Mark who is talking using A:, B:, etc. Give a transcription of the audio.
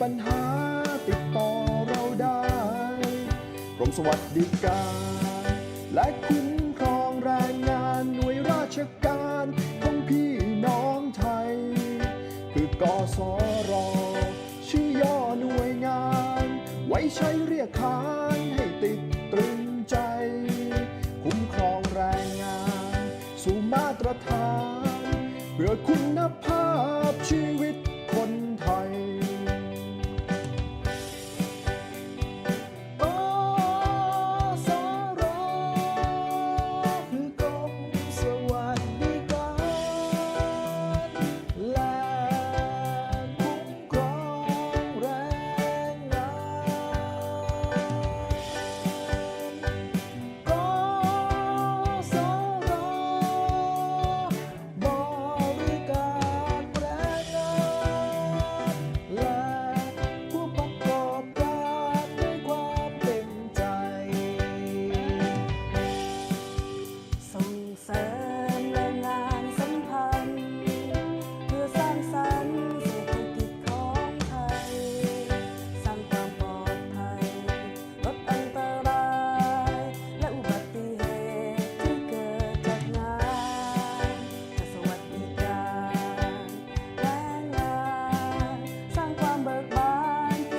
A: ปัญหาติดต่อเราได้กรมสวัสดิการ และคุ้มครองแรงงานหน่วยราชการของพี่น้องไทย คือกสอรอชื่อย่อหน่วยงาน ไว้ใช้เรียกค้านให้ติดตรึงใจ คุ้มครองแรงงาน สู่มาตรฐาน เพื่อคุณภาพชีวิตคนไทย